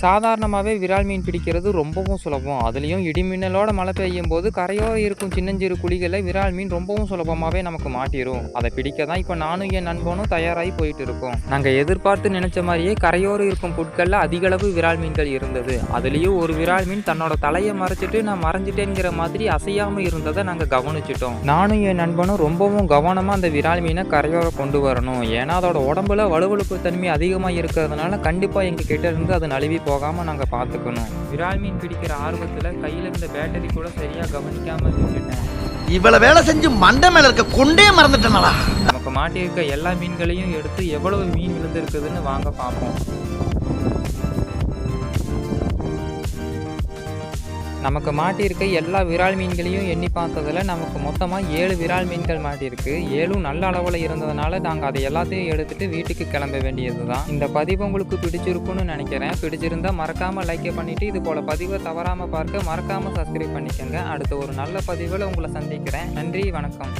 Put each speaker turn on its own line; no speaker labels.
சாதாரணமாகவே விரால் மீன் பிடிக்கிறது ரொம்பவும் சுலபம். அதுலேயும் இடிமின்னலோட மழை பெய்யும் போது கரையோரம் இருக்கும் சின்னஞ்சிறு குழிகளை விரால் மீன் ரொம்பவும் சுலபமாகவே நமக்கு மாட்டிடும் அதை பிடிக்க தான் இப்போ நானும் என் நண்பனும் தயாராகி போயிட்டு இருக்கோம் நாங்கள் எதிர்பார்த்து நினைச்ச மாதிரியே கரையோரம் இருக்கும் புட்களில் அதிகளவு விரால் மீன்கள் இருந்தது. அதுலேயும் ஒரு விரால் மீன் தன்னோட தலையை மறைச்சிட்டு நான் மறைஞ்சிட்டேங்கிற மாதிரி அசையாமல் இருந்ததை நாங்கள் கவனிச்சிட்டோம். நானும் என் நண்பனும் ரொம்பவும் கவனமாக அந்த விரால் மீனை கரையோரம் கொண்டு வரணும். ஏன்னா அதோட உடம்புல வலுவழுப்பு தன்மை அதிகமாக இருக்கிறதுனால கண்டிப்பாக எங்கள் கிட்ட இருந்து அது நழுவி போகாமல் நாங்கள் பார்த்துக்கணும் விரால் மீன் பிடிக்கிற ஆர்வத்தில் கையில் இருந்த பேட்டரி கூட சரியாக கவனிக்காமல் விட்டுட்டேன்
இவ்வளவு வேலை செஞ்சு மண்டை மேல இருக்க கொண்டே மறந்துட்டேனடா.
நமக்கு மாட்டியிருக்க எல்லா மீன்களையும் எடுத்து எவ்வளவு மீன் விழுந்திருக்குதுன்னு வாங்க பார்ப்போம் நமக்கு மாட்டியிருக்க. எல்லா விரால் மீன்களையும் எண்ணி பார்த்ததில் நமக்கு மொத்தமாக ஏழு விரால் மீன்கள் மாட்டியிருக்கு. ஏழும் நல்ல அளவில் இருந்ததுனால நாங்கள் அதை எல்லாத்தையும் எடுத்துட்டு வீட்டுக்கு கிளம்ப வேண்டியது தான் இந்த பதிவு உங்களுக்கு பிடிச்சிருக்குன்னு நினைக்கிறேன். பிடிச்சிருந்தா மறக்காமல் லைக்கை பண்ணிட்டு இது போல பதிவை தவறாமல் பார்க்க மறக்காமல் சப்ஸ்கிரைப் பண்ணிக்கோங்க. அடுத்த ஒரு நல்ல பதிவில் உங்களை சந்திக்கிறேன். நன்றி வணக்கம்.